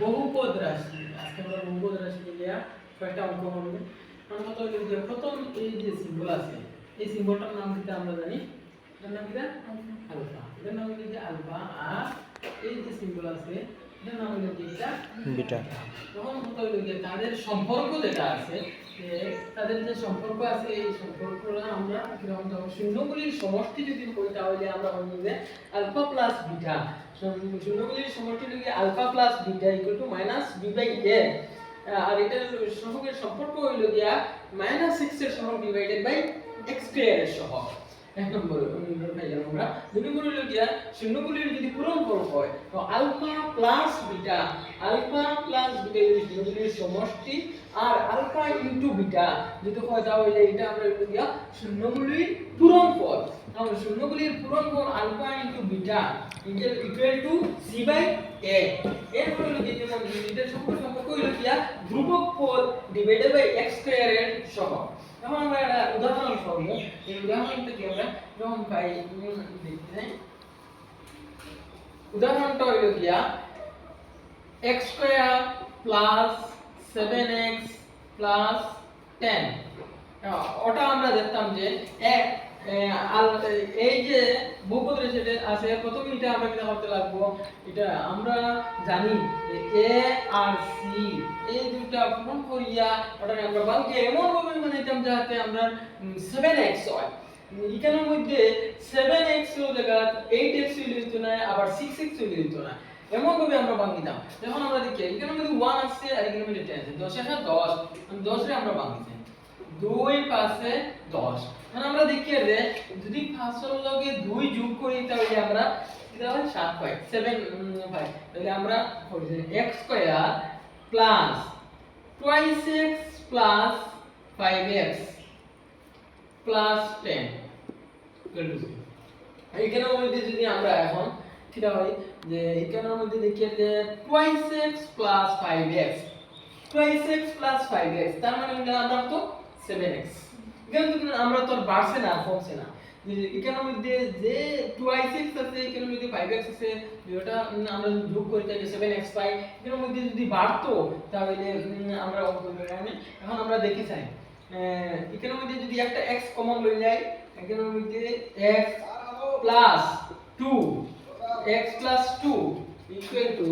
বহুপদ রাশি আজকে আমরা বহুপদ রাশি নিয়ে কয়েকটা অঙ্ক করব। আমরা তো যে প্রথম এই যে সিম্বল আছে এই সিম্বলটার নাম দিতে আমরা জানি এটার নাম কি আলফা। এটার নাম কিন্তু যে আলফা। আর এই যে সিম্বল আছে বিটা। তাদের সম্পর্ক যেটা আছে তাদের যে সম্পর্ক আছে এই সম্পর্কটা আমরা কীরকম শূন্যগুলির সমষ্টি যদি করি তাহলে আমরা বলব আলফা প্লাস বিটা। শূন্যগুলির সমষ্টি যদি alpha plus beta equal to minus B by A আর এটার সহগের সম্পর্ক হইল গিয়া মাইনাস সিক্স এর সহগ ডিভাইডেড বাই এক্স স্কয়ার এর সহগ। এক নম্বর পাইলাম আমরা। দুই নম্বর গিয়া শূন্যগুলির যদি পূরণফল হয়, তো alpha plus beta, alpha plus beta যদি শূন্যগুলির সমষ্টি আর আলফা ইনটু বিটা যদি হয়, তাহলে এটা আমরা গিয়া শূন্যগুলির পূরণফল তাহলে শূন্যগুলির পূরণফল alpha into beta equal to C by A. এরপর হলো কি, যেমন সম্পর্ক সম্পর্ক হইল গিয়া ধ্রুবক পদ ডিভাইডেড বাই এক্স স্কয়ার এর সহগ এখন আমরা একটা উদাহরণ করব এই উদাহরণটা কি আমরা যেমন উম, দেখতে যাই উদাহরণটা হইল গিয়া x square plus 7x plus 10 আহ, ওটা আমরা দেখতাম যে এ এ, আল- এই যে রেসিডে আছে আমরা কি করতে লাগবো এটা আমরা জানি এ আর সি এই পূরণ করিয়া আমরা এমন ভাবে যাতে আমরা 7x হয়। এখানের মধ্যে 7x এর জায়গা 8x চলে যেত না, আবার 6x চলে যেত না। এমন ভাবে আমরা ভাঙিতাম যখন আমরা দেখি মধ্যে 1 আসছে আর এখানের মধ্যে 10 আছে 10 এর সাথে 10 10 রে আমরা ভাঙিছি দুই পাশে 10 মানে আমরা দেখি যে যদি পাঁচের লগে দুই যোগ করি, তাহলে আমরা হবে 7 পাই। 7 পাই। তাহলে আমরা যে x plus twice x plus 5x plus 10 equal to zero। এইখানের মধ্যে যদি আমরা এখন কিটা হয়? যে এইখানের মধ্যে দেখি যে twice x plus 5x twice x plus 5x তার মানে আমরা তো 7x এখানে তো আমরা তো বাড়ছে না, কমছে না। এখানের মধ্যে যে x আছে এখানের মধ্যে 5x আছে যেটা আমরা যোগ করি, তাহলে 7x পাই। এখানের মধ্যে যদি বাড়তো, তাহলে আমরা অঙ্ক এখন আমরা দেখি চাই এখানের মধ্যে যদি একটা x কমন লই যাই এখানের মধ্যে x plus 2 x plus 2 equal to